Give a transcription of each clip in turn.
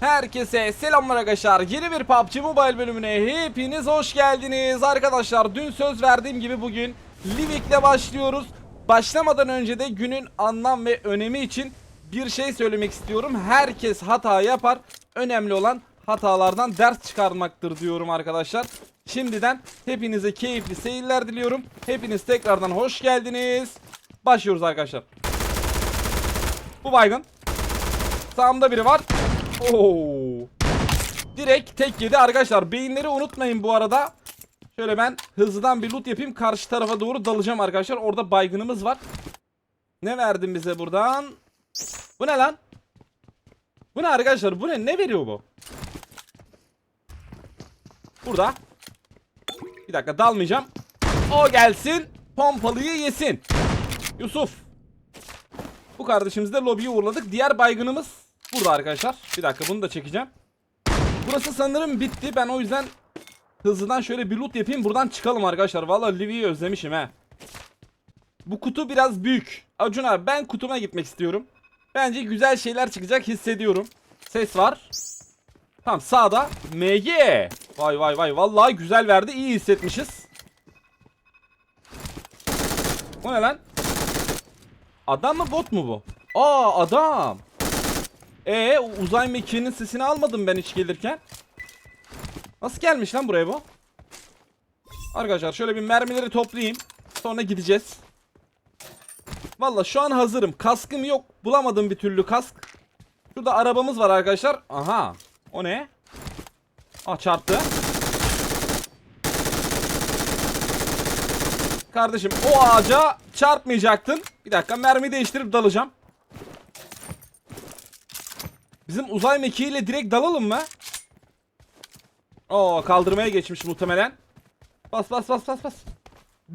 Herkese selamlar arkadaşlar. Yeni bir PUBG Mobile bölümüne hepiniz hoş geldiniz. Arkadaşlar dün söz verdiğim gibi bugün Livik'le başlıyoruz. Başlamadan önce de günün anlam ve önemi için bir şey söylemek istiyorum. Herkes hata yapar. Önemli olan hatalardan ders çıkarmaktır diyorum arkadaşlar. Şimdiden hepinize keyifli seyirler diliyorum. Hepiniz tekrardan hoş geldiniz. Başlıyoruz arkadaşlar. Bu baygın. Sağımda biri var. Oo. Direkt tek yedi arkadaşlar. Beyinleri unutmayın bu arada. Şöyle ben hızlıdan bir loot yapayım. Karşı tarafa doğru dalacağım arkadaşlar. Orada baygınımız var. Ne verdin bize buradan? Bu ne lan? Bu ne arkadaşlar? Bu ne? Ne veriyor bu? Burada. Bir dakika dalmayacağım. O gelsin. Pompalıyı yesin. Yusuf. Bu kardeşimizi de lobiye uğurladık. Diğer baygınımız burada arkadaşlar. Bir dakika bunu da çekeceğim. Burası sanırım bitti. Ben o yüzden hızlıdan şöyle bir loot yapayım. Buradan çıkalım arkadaşlar. Vallahi Livy'yi özlemişim he. Bu kutu biraz büyük. Acun abi ben kutuma gitmek istiyorum. Bence güzel şeyler çıkacak hissediyorum. Ses var. Tamam sağda MG. Vay vay vay vallahi güzel verdi. iyi hissetmişiz. O ne lan? Adam mı bot mu bu? Aa adam. Ee uzay mekiğinin sesini almadım ben hiç gelirken. Nasıl gelmiş lan buraya bu? Arkadaşlar şöyle bir mermileri toplayayım. Sonra gideceğiz. Valla şu an hazırım. Kaskım yok. Bulamadım bir türlü kask. Şurada arabamız var arkadaşlar. Aha. O ne? Ah çarptı. Kardeşim o ağaca çarpmayacaktın. Bir dakika mermi değiştirip dalacağım. Bizim uzay mekiğiyle direkt dalalım mı? Oo kaldırmaya geçmiş muhtemelen. Bas bas bas bas bas.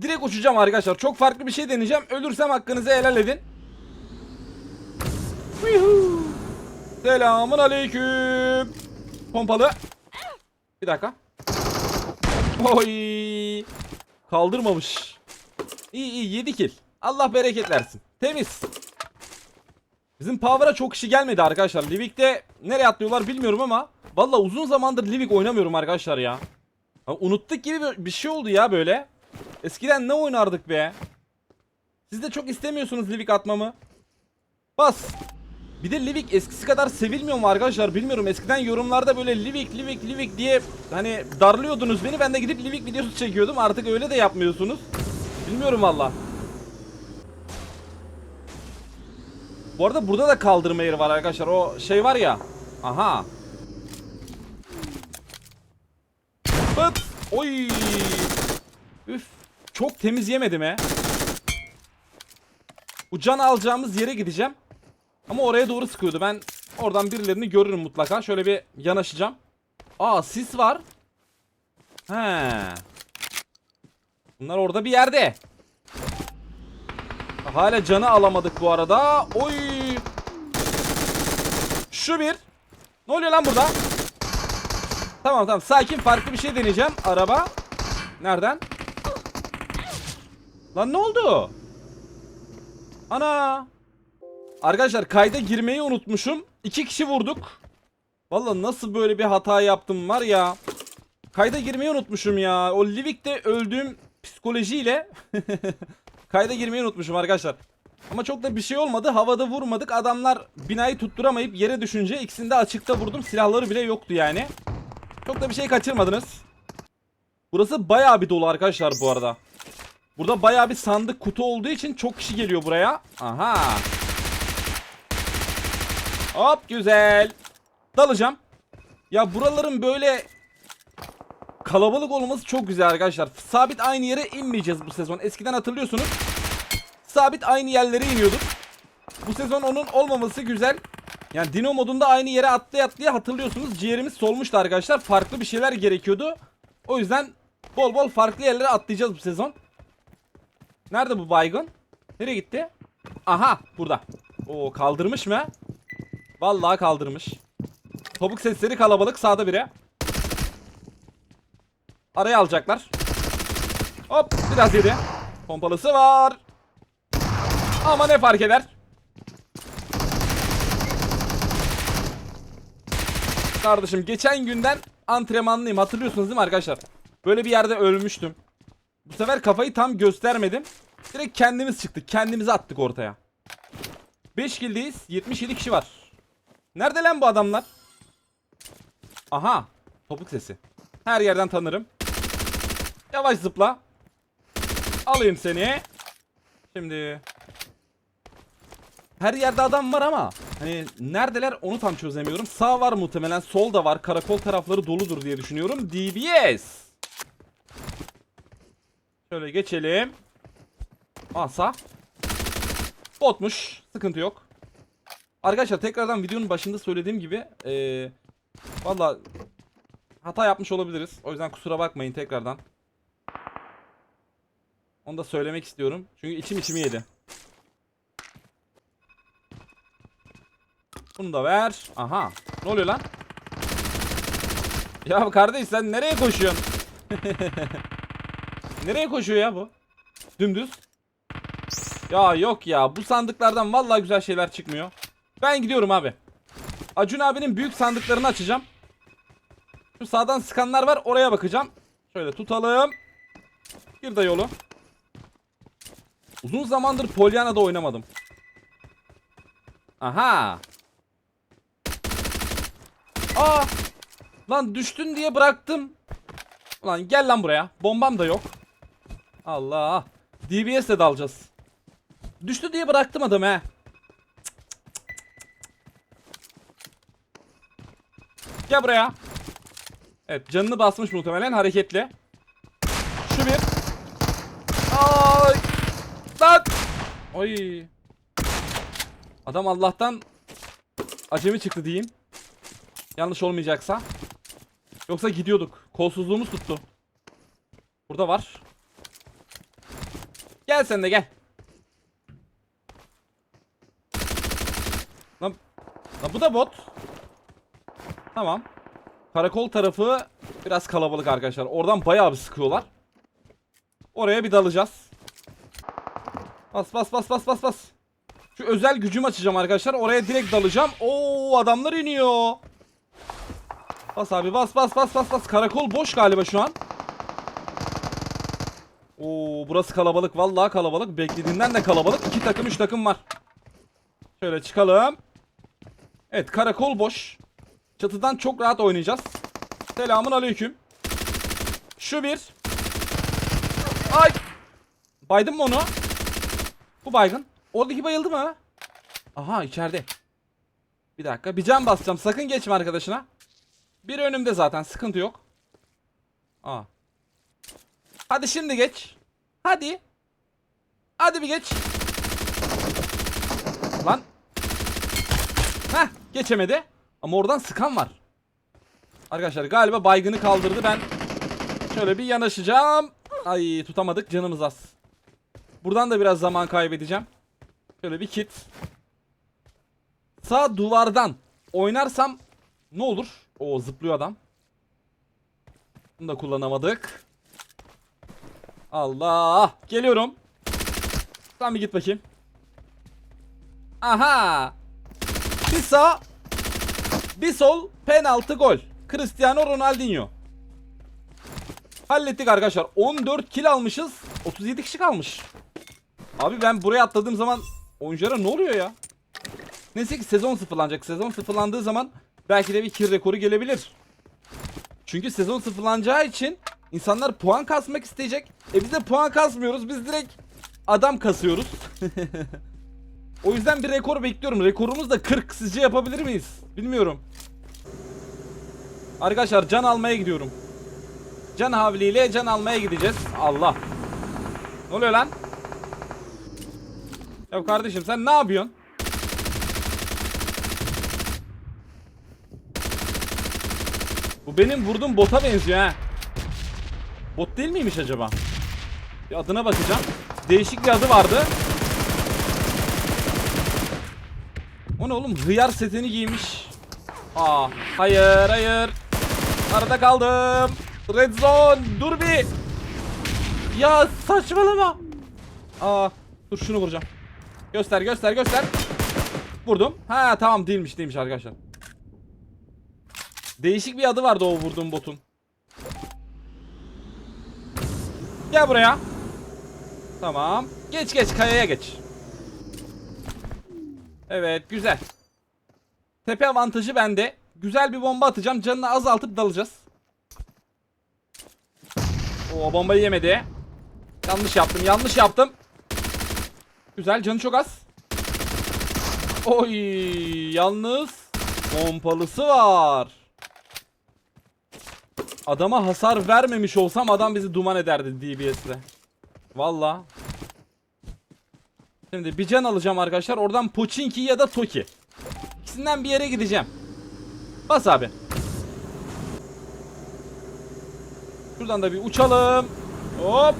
Direkt uçacağım arkadaşlar. Çok farklı bir şey deneyeceğim. Ölürsem hakkınızı helal edin. Selamun aleyküm. Pompalı. Bir dakika. Oy. Kaldırmamış. İyi iyi 7 kill. Allah bereket versin. Temiz. Bizim Power'a çok kişi gelmedi arkadaşlar. Livik'te nereye atlıyorlar bilmiyorum ama valla uzun zamandır Livik oynamıyorum arkadaşlar ya. Ha, unuttuk gibi bir şey oldu ya böyle. Eskiden ne oynardık be? Siz de çok istemiyorsunuz Livik atmamı. Bas. Bir de Livik eskisi kadar sevilmiyor mu arkadaşlar bilmiyorum. Eskiden yorumlarda böyle Livik Livik Livik diye hani darlıyordunuz beni. Ben de gidip Livik videosu çekiyordum. Artık öyle de yapmıyorsunuz. Bilmiyorum valla. Bu arada burada da kaldırma yeri var arkadaşlar. O şey var ya. Aha. Pıt. Oy. Üf. Çok temiz yemedim he. Bu can alacağımız yere gideceğim. Ama oraya doğru sıkıyordu. Ben oradan birilerini görürüm mutlaka. Şöyle bir yanaşacağım. Aa sis var. He. Bunlar orada bir yerde. Hala canı alamadık bu arada. Oy. Şu bir. Ne oluyor lan burada? Tamam tamam sakin farklı bir şey deneyeceğim. Araba. Nereden? Lan ne oldu? Ana. Arkadaşlar kayda girmeyi unutmuşum. İki kişi vurduk. Vallahi nasıl böyle bir hata yaptım var ya. Kayda girmeyi unutmuşum ya. O Livik'te öldüğüm psikolojiyle kayda girmeyi unutmuşum arkadaşlar. Ama çok da bir şey olmadı. Havada vurmadık. Adamlar binayı tutturamayıp yere düşünce ikisini de açıkta vurdum. Silahları bile yoktu yani. Çok da bir şey kaçırmadınız. Burası bayağı bir dolu arkadaşlar bu arada. Burada bayağı bir sandık kutu olduğu için çok kişi geliyor buraya. Aha. Hop güzel. Dalacağım. Ya buraların böyle kalabalık olması çok güzel arkadaşlar. Sabit aynı yere inmeyeceğiz bu sezon. Eskiden hatırlıyorsunuz. Sabit aynı yerlere iniyorduk. Bu sezon onun olmaması güzel. Yani Dino modunda aynı yere atlaya atlaya hatırlıyorsunuz. Ciğerimiz solmuştu arkadaşlar. Farklı bir şeyler gerekiyordu. O yüzden bol bol farklı yerlere atlayacağız bu sezon. Nerede bu baygın? Nereye gitti? Aha burada. Oo kaldırmış mı? Vallahi kaldırmış. Topuk sesleri kalabalık sağda biri. Araya alacaklar. Hop biraz yedi. Pompalısı var. Ama ne fark eder? Kardeşim geçen günden antrenmanlıyım. Hatırlıyorsunuz değil mi arkadaşlar? Böyle bir yerde ölmüştüm. Bu sefer kafayı tam göstermedim. Direkt kendimiz çıktık. Kendimizi attık ortaya. 5 kildeyiz. 77 kişi var. Nerede lan bu adamlar? Aha. Topuk sesi. Her yerden tanırım. Yavaş zıpla. Alayım seni. Şimdi her yerde adam var ama hani neredeler onu tam çözemiyorum. Sağ var muhtemelen, sol da var. Karakol tarafları doludur diye düşünüyorum. DBS. Şöyle geçelim. Aa sağ. Botmuş. Sıkıntı yok. Arkadaşlar tekrardan videonun başında söylediğim gibi ee, valla hata yapmış olabiliriz. O yüzden kusura bakmayın tekrardan. Onu da söylemek istiyorum. Çünkü içim içimi yedi. Bunu da ver. Aha. Ne oluyor lan? Ya kardeş sen nereye koşuyorsun? nereye koşuyor ya bu? Dümdüz. Ya yok ya. Bu sandıklardan vallahi güzel şeyler çıkmıyor. Ben gidiyorum abi. Acun abinin büyük sandıklarını açacağım. Şu sağdan sıkanlar var. Oraya bakacağım. Şöyle tutalım. Bir de yolu. Uzun zamandır Polyana'da oynamadım. Aha. Aa! Lan düştün diye bıraktım. Ulan gel lan buraya. Bombam da yok. Allah. DBS de dalacağız. Düştü diye bıraktım adamı he. Gel buraya. Evet canını basmış muhtemelen hareketli. Şu bir. Ay. Lan. Oy. Adam Allah'tan acemi çıktı diyeyim. Yanlış olmayacaksa. Yoksa gidiyorduk. Kolsuzluğumuz tuttu. Burada var. Gel sen de gel. Lan, lan bu da bot. Tamam. Karakol tarafı biraz kalabalık arkadaşlar. Oradan bayağı bir sıkıyorlar. Oraya bir dalacağız. Bas bas bas bas bas bas. Şu özel gücümü açacağım arkadaşlar. Oraya direkt dalacağım. Oo adamlar iniyor. Bas abi bas bas bas bas bas. Karakol boş galiba şu an. Oo burası kalabalık. Vallahi kalabalık. Beklediğinden de kalabalık. İki takım üç takım var. Şöyle çıkalım. Evet karakol boş. Çatıdan çok rahat oynayacağız. Selamun aleyküm. Şu bir. Ay. Baydın mı onu? Bu baygın. Oradaki bayıldı mı? Aha içeride. Bir dakika. Bir can basacağım. Sakın geçme arkadaşına. Bir önümde zaten. Sıkıntı yok. Aa. Hadi şimdi geç. Hadi. Hadi bir geç. Lan. Heh. Geçemedi. Ama oradan sıkan var. Arkadaşlar galiba baygını kaldırdı. Ben şöyle bir yanaşacağım. Ay tutamadık. Canımız az. Buradan da biraz zaman kaybedeceğim. Şöyle bir kit. Sağ duvardan oynarsam ne olur? O zıplıyor adam. Bunu da kullanamadık. Allah! Geliyorum. Sen bir git bakayım. Aha! Bir sağ, bir sol, penaltı gol. Cristiano Ronaldinho. Hallettik arkadaşlar. 14 kill almışız. 37 kişi kalmış. Abi ben buraya atladığım zaman oyunculara ne oluyor ya? Neyse ki sezon sıfırlanacak. Sezon sıfırlandığı zaman belki de bir kill rekoru gelebilir. Çünkü sezon sıfırlanacağı için insanlar puan kasmak isteyecek. E biz de puan kasmıyoruz. Biz direkt adam kasıyoruz. o yüzden bir rekor bekliyorum. Rekorumuz da 40. Sizce yapabilir miyiz? Bilmiyorum. Arkadaşlar can almaya gidiyorum. Can havliyle can almaya gideceğiz. Allah. Ne oluyor lan? Ya kardeşim sen ne yapıyorsun? Bu benim vurduğum bota benziyor ha. Bot değil miymiş acaba? Bir adına bakacağım. Değişik bir adı vardı. O ne oğlum? Hıyar setini giymiş. Aa, hayır hayır. Arada kaldım. Red zone. Dur bir. Ya saçmalama. Aa, dur şunu vuracağım. Göster göster göster. Vurdum. Ha tamam değilmiş değilmiş arkadaşlar. Değişik bir adı vardı o vurduğum botun. Gel buraya. Tamam. Geç geç kayaya geç. Evet güzel. Tepe avantajı bende. Güzel bir bomba atacağım. Canını azaltıp dalacağız. O bombayı yemedi. Yanlış yaptım. Yanlış yaptım. Güzel. Canı çok az. Oy yalnız pompalısı var. Adama hasar vermemiş olsam adam bizi duman ederdi DBS'le. Valla. Şimdi bir can alacağım arkadaşlar. Oradan Pochinki ya da Toki. İkisinden bir yere gideceğim. Bas abi. Şuradan da bir uçalım. Hop.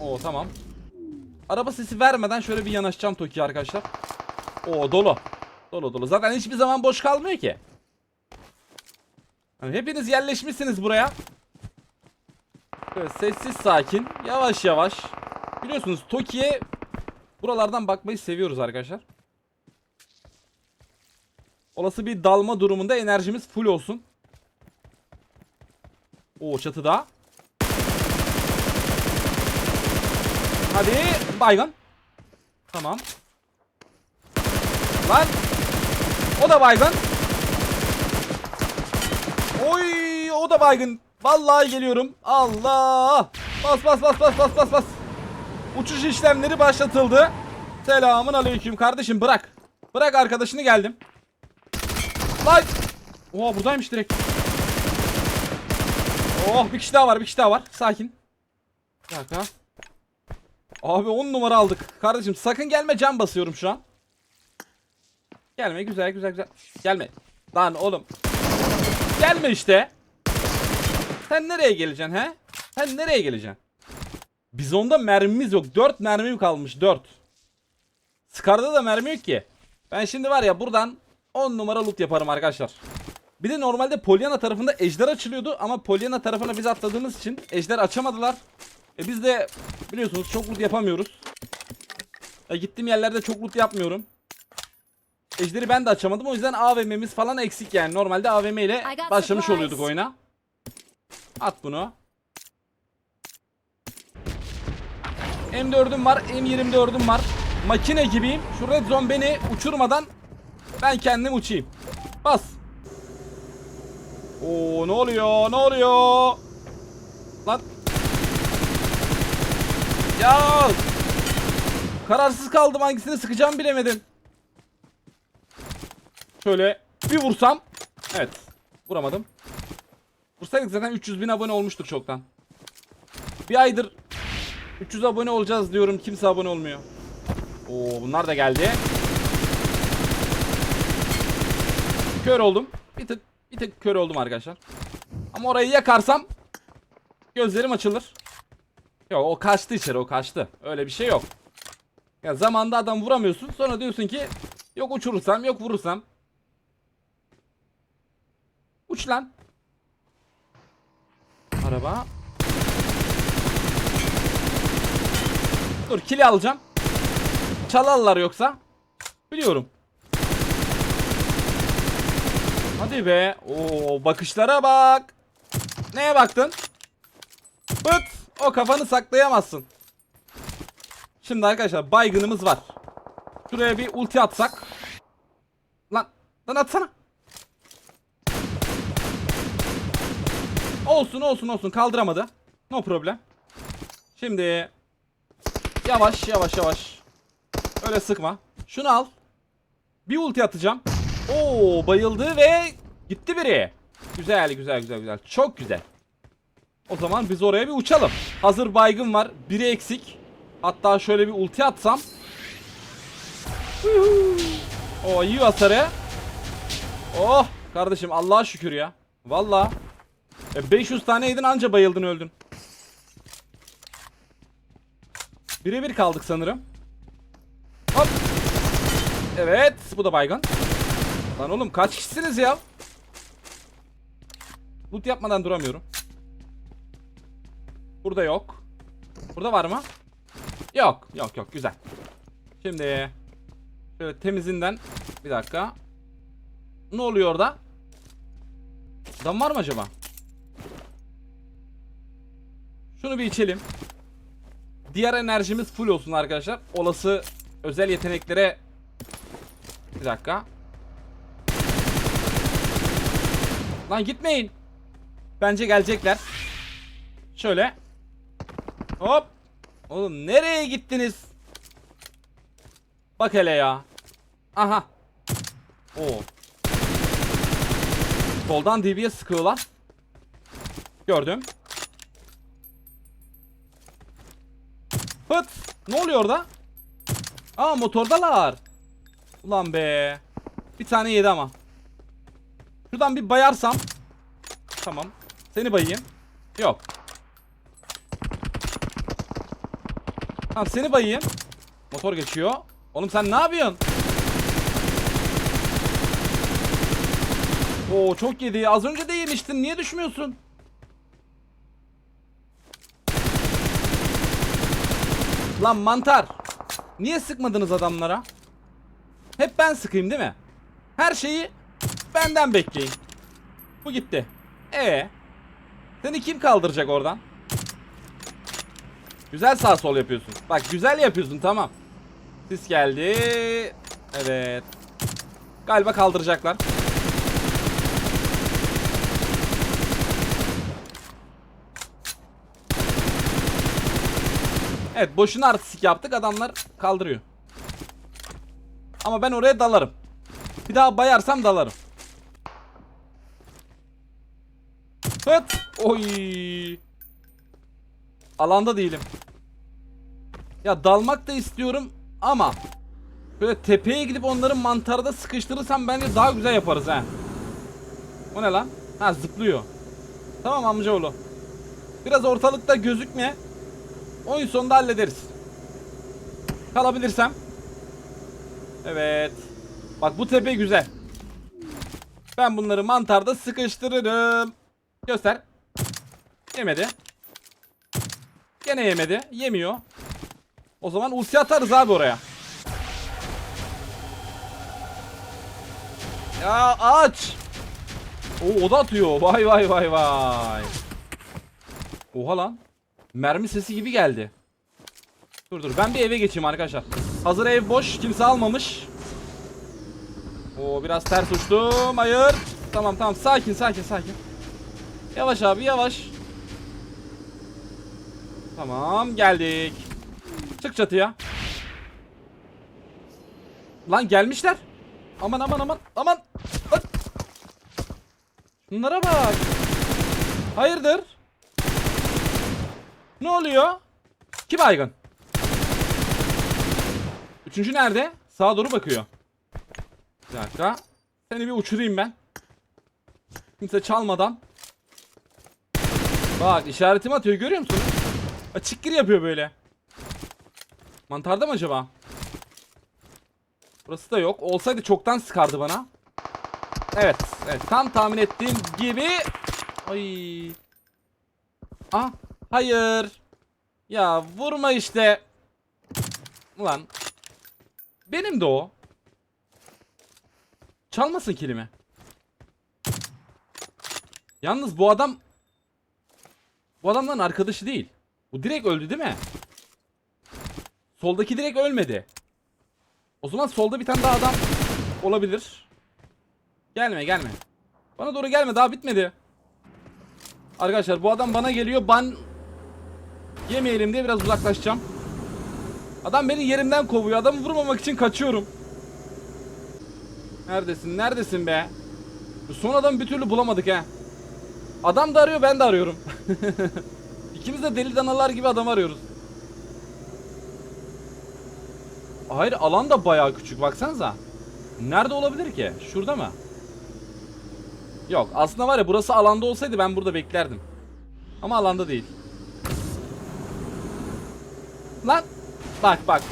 Oo tamam. Araba sesi vermeden şöyle bir yanaşacağım Toki arkadaşlar. Oo dolu. Dolu dolu. Zaten hiçbir zaman boş kalmıyor ki. Hani hepiniz yerleşmişsiniz buraya. Böyle sessiz sakin. Yavaş yavaş. Biliyorsunuz Toki'ye buralardan bakmayı seviyoruz arkadaşlar. Olası bir dalma durumunda enerjimiz full olsun. Oo çatıda. Hadi baygın. Tamam. Lan. O da baygın. Oy o da baygın. Vallahi geliyorum. Allah. Bas bas bas bas bas bas bas. Uçuş işlemleri başlatıldı. Selamun aleyküm kardeşim bırak. Bırak arkadaşını geldim. Lan. Oha buradaymış direkt. Oh bir kişi daha var bir kişi daha var. Sakin. Bir dakika. Abi 10 numara aldık. Kardeşim sakın gelme can basıyorum şu an. Gelme güzel güzel güzel. Gelme. Lan oğlum. Gelme işte. Sen nereye geleceksin he? Sen nereye geleceksin? Bizonda mermimiz yok. 4 mermim kalmış 4. Scar'da da mermi yok ki. Ben şimdi var ya buradan 10 numara loot yaparım arkadaşlar. Bir de normalde Pollyanna tarafında ejder açılıyordu ama Pollyanna tarafına biz atladığımız için ejder açamadılar. E biz de biliyorsunuz çok loot yapamıyoruz. E gittiğim yerlerde çok loot yapmıyorum. Ejderi ben de açamadım o yüzden AVM'miz falan eksik yani. Normalde AVM ile başlamış oluyorduk oyuna. At bunu. M4'üm var, M24'üm var. Makine gibiyim. Şu red zone beni uçurmadan ben kendim uçayım. Bas. Oo ne oluyor? Ne oluyor? Lan. Ya. Kararsız kaldım hangisini sıkacağım bilemedim. Şöyle bir vursam. Evet. Vuramadım. Vursaydık zaten 300 bin abone olmuştuk çoktan. Bir aydır 300 abone olacağız diyorum. Kimse abone olmuyor. Oo bunlar da geldi. Kör oldum. Bir tık bir tık kör oldum arkadaşlar. Ama orayı yakarsam gözlerim açılır. Yok o kaçtı içeri o kaçtı. Öyle bir şey yok. Ya zamanda adam vuramıyorsun. Sonra diyorsun ki yok uçurursam yok vurursam. Uç lan. Araba. Dur kili alacağım. Çalarlar yoksa. Biliyorum. Hadi be. Oo bakışlara bak. Neye baktın? Bıt. O kafanı saklayamazsın. Şimdi arkadaşlar baygınımız var. Şuraya bir ulti atsak. Lan. Lan atsana. Olsun olsun olsun kaldıramadı. No problem. Şimdi yavaş yavaş yavaş. Öyle sıkma. Şunu al. Bir ulti atacağım. Oo bayıldı ve gitti biri. Güzel güzel güzel güzel. Çok güzel. O zaman biz oraya bir uçalım. Hazır baygın var. Biri eksik. Hatta şöyle bir ulti atsam. O iyi hasarı. Oh kardeşim Allah'a şükür ya. Vallahi. E 500 tane yedin anca bayıldın öldün. Birebir kaldık sanırım. Hop. Evet bu da baygın. Lan oğlum kaç kişisiniz ya? Loot yapmadan duramıyorum. Burada yok. Burada var mı? Yok yok yok güzel. Şimdi şöyle temizinden bir dakika. Ne oluyor orada? Adam var mı acaba? Şunu bir içelim. Diğer enerjimiz full olsun arkadaşlar. Olası özel yeteneklere bir dakika. Lan gitmeyin. Bence gelecekler. Şöyle. Hop. Oğlum nereye gittiniz? Bak hele ya. Aha. Oo. Soldan DB'ye sıkıyorlar. Gördüm. Hıt. Ne oluyor orada? Aa motordalar. Ulan be. Bir tane yedi ama. Şuradan bir bayarsam. Tamam. Seni bayayım. Yok. Tamam seni bayayım. Motor geçiyor. Oğlum sen ne yapıyorsun? Oo çok yedi. Az önce de yemiştin. Niye düşmüyorsun? Lan mantar. Niye sıkmadınız adamlara? Hep ben sıkayım değil mi? Her şeyi benden bekleyin. Bu gitti. Ee, seni kim kaldıracak oradan? Güzel sağ sol yapıyorsun. Bak güzel yapıyorsun tamam. Sis geldi. Evet. Galiba kaldıracaklar. Evet boşuna artistik yaptık adamlar kaldırıyor. Ama ben oraya dalarım. Bir daha bayarsam dalarım. Hıt. Oy. Alanda değilim. Ya dalmak da istiyorum ama böyle tepeye gidip onların mantarda sıkıştırırsam bence daha güzel yaparız ha. O ne lan? Ha zıplıyor. Tamam amcaoğlu. Biraz ortalıkta gözükme. Oyun sonunda hallederiz. Kalabilirsem. Evet. Bak bu tepe güzel. Ben bunları mantarda sıkıştırırım. Göster. Yemedi. Gene yemedi. Yemiyor. O zaman ulti atarız abi oraya. Ya aç. Oo, o da atıyor. Vay vay vay vay. Oha lan. Mermi sesi gibi geldi. Dur dur ben bir eve geçeyim arkadaşlar. Hazır ev boş kimse almamış. Oo biraz ters uçtum. Hayır. Tamam tamam sakin sakin sakin. Yavaş abi yavaş. Tamam geldik. Çık çatıya. Lan gelmişler. Aman aman aman aman. Lan. Şunlara bak. Hayırdır? Ne oluyor? Kim baygın? Üçüncü nerede? Sağa doğru bakıyor. Bir dakika. Seni bir uçurayım ben. Kimse çalmadan. Bak işaretimi atıyor görüyor musun? Açık gir yapıyor böyle. Mantarda mı acaba? Burası da yok. Olsaydı çoktan sıkardı bana. Evet. Evet. Tam tahmin ettiğim gibi. Ay. Ah. Hayır. Ya vurma işte. Ulan. Benim de o. Çalmasın kilimi. Yalnız bu adam bu adamların arkadaşı değil. Bu direkt öldü değil mi? Soldaki direkt ölmedi. O zaman solda bir tane daha adam olabilir. Gelme gelme. Bana doğru gelme daha bitmedi. Arkadaşlar bu adam bana geliyor. Ban yemeyelim diye biraz uzaklaşacağım. Adam beni yerimden kovuyor. Adamı vurmamak için kaçıyorum. Neredesin? Neredesin be? Son adamı bir türlü bulamadık he. Adam da arıyor ben de arıyorum. İkimiz de deli danalar gibi adam arıyoruz. Hayır alan da bayağı küçük baksanıza. Nerede olabilir ki? Şurada mı? Yok aslında var ya burası alanda olsaydı ben burada beklerdim. Ama alanda değil. Lan bak bak.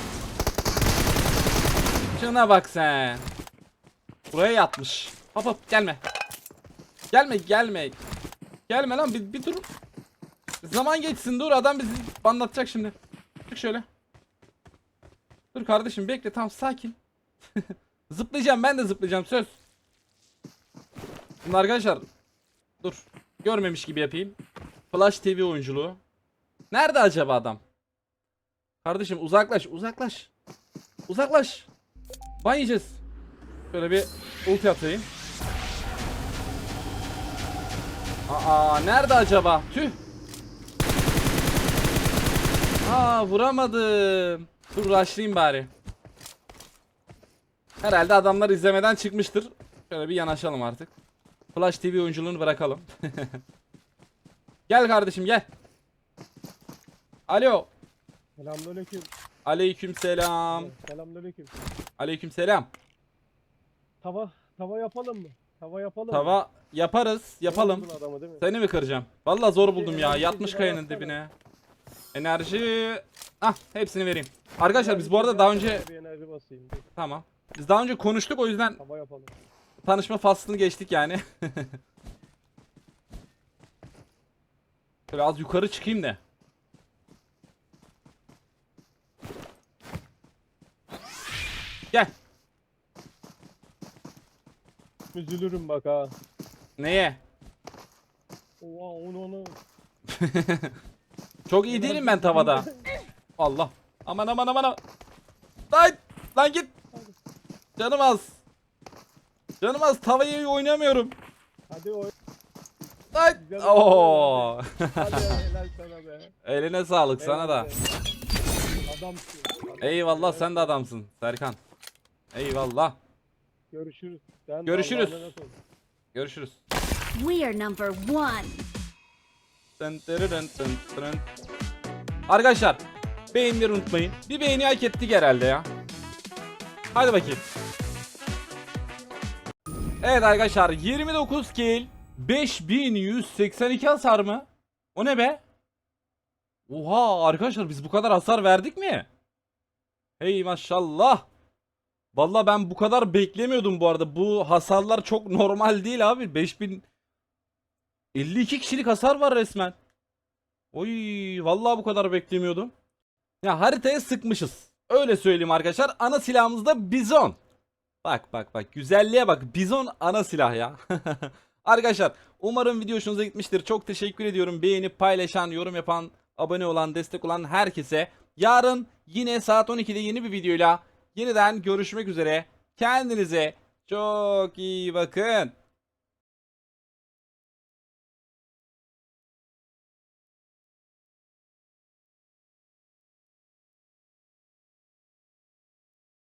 Şuna bak sen. Buraya yatmış. Hop hop gelme. Gelme gelme. Gelme lan bir, bir dur. Zaman geçsin dur adam bizi anlatacak şimdi. Çık şöyle. Dur kardeşim bekle tam sakin. zıplayacağım ben de zıplayacağım söz. Şimdi arkadaşlar Dur. Görmemiş gibi yapayım. Flash TV oyunculuğu. Nerede acaba adam? Kardeşim uzaklaş, uzaklaş. Uzaklaş. Ban yiyeceğiz. Şöyle bir ulti atayım. Aa nerede acaba? Tüh. Aa vuramadım. Dur rushlayayım bari. Herhalde adamlar izlemeden çıkmıştır. Şöyle bir yanaşalım artık. Flash TV oyunculuğunu bırakalım. gel kardeşim gel. Alo. Selamünaleyküm. Aleyküm selam. Selamünaleyküm. Aleyküm selam. Tava tava yapalım mı? Tava yapalım mı? Tava yaparız. Yapalım. Adamı değil mi? Seni mi kıracağım? Vallahi zor buldum ya. enerji Yatmış kayanın dibine. Enerji. Ah hepsini vereyim. Arkadaşlar biz bu arada daha önce Bir enerji basayım. Dur, tamam. Biz daha önce konuştuk o yüzden Tava yapalım. tanışma faslını geçtik yani. Şöyle az yukarı çıkayım da. Gel. Üzülürüm bak ha. Neye? Oha onu onu. Çok iyi değilim ben tavada. Allah. Aman aman aman. aman. Lan, lan git. Canım az. Canım az tavayı oynamıyorum. Hadi o. Lan. Oo. Hadi helal sana be. Eline sağlık sana da. Adamsın. Adam. Eyvallah sen de adamsın Serkan. Eyvallah. Görüşürüz. Sen de Görüşürüz. Allah'a emanet ol. Görüşürüz. We are number one. Arkadaşlar beğenileri unutmayın. Bir beğeni hak ettik herhalde ya. Hadi bakayım. Evet arkadaşlar 29 kill 5182 hasar mı? O ne be? Oha arkadaşlar biz bu kadar hasar verdik mi? Hey maşallah. Vallahi ben bu kadar beklemiyordum bu arada. Bu hasarlar çok normal değil abi. 5000 52 kişilik hasar var resmen. Oy vallahi bu kadar beklemiyordum. Ya haritaya sıkmışız. Öyle söyleyeyim arkadaşlar. Ana silahımız da bizon. Bak bak bak güzelliğe bak. Bizon ana silah ya. arkadaşlar umarım video hoşunuza gitmiştir. Çok teşekkür ediyorum. Beğenip paylaşan, yorum yapan, abone olan, destek olan herkese. Yarın yine saat 12'de yeni bir videoyla yeniden görüşmek üzere. Kendinize çok iyi bakın.